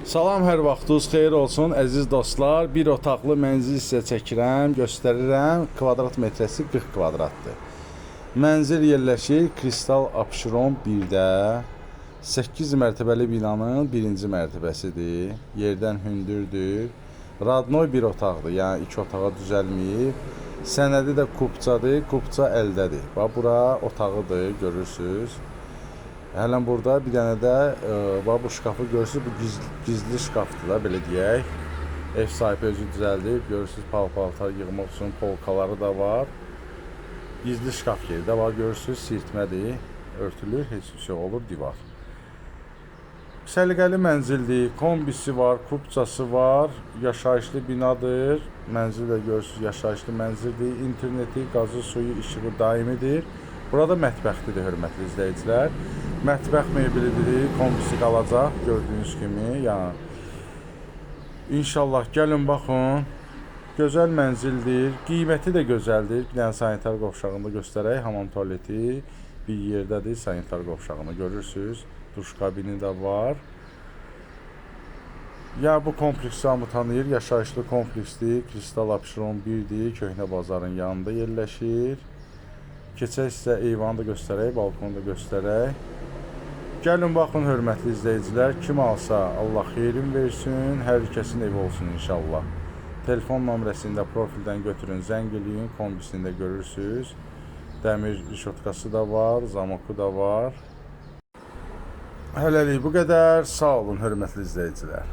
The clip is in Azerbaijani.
Salam, hər vaxtınız xeyir olsun, əziz dostlar. Bir otaqlı mənzil sizə çəkirəm, göstərirəm. Kvadrat metrəsi 40 kvadratdır. Mənzil yerləşir Kristal Abşeron 1-də. 8 mərtəbəli binanın 1-ci mərtəbəsidir. Yerdən hündürdür. Radnoy bir otaqdır, yəni iki otağa düzəlməyib. Sənədi də kupçadır, kupça əldədir. Bax bura otağıdır, görürsüz. Hələn burada bir dənə də e, bax bu şkafı görürsüz, bu gizli, gizli şkafdır da belə deyək. Ev sahibi özü düzəldib, görürsüz pal-paltar yığmaq üçün polkaları da var. Gizli şkaf yeri də var, görürsüz sirtmədir, örtülür, heç bir şey olur, divar. Səliqəli mənzildir, kombisi var, kupçası var, yaşayışlı binadır. Mənzil də görürsüz, yaşayışlı mənzildir. İnterneti, qazı, suyu, işığı daimidir. Burada mətbəxlidir, hörmətli izləyicilər. Mətbəx meblidir, kombisi qalacaq, gördüyünüz kimi. Yəni İnşallah gəlin baxın. Gözəl mənzildir, qiyməti də gözəldir. Bir dənə sanitar qovşağında göstərək, hamam tualeti bir yerdədir, sanitar qovşağını görürsüz. Duş kabini də var. Ya bu kompleks hamı tanıyır, yaşayışlı kompleksdir. Kristal Abşeron 1-dir, Köhnə bazarın yanında yerləşir. Keçək sizə eyvanı da göstərək, balkonu da göstərək. Gəlin baxın hörmətli izləyicilər, kim alsa Allah xeyrin versin, hər kəsin evi olsun inşallah. Telefon nömrəsində profildən götürün, zəng eləyin, kombisini də görürsüz. Dəmir rişotkası da var, zamoku da var. Hələlik bu qədər. Sağ olun hörmətli izləyicilər.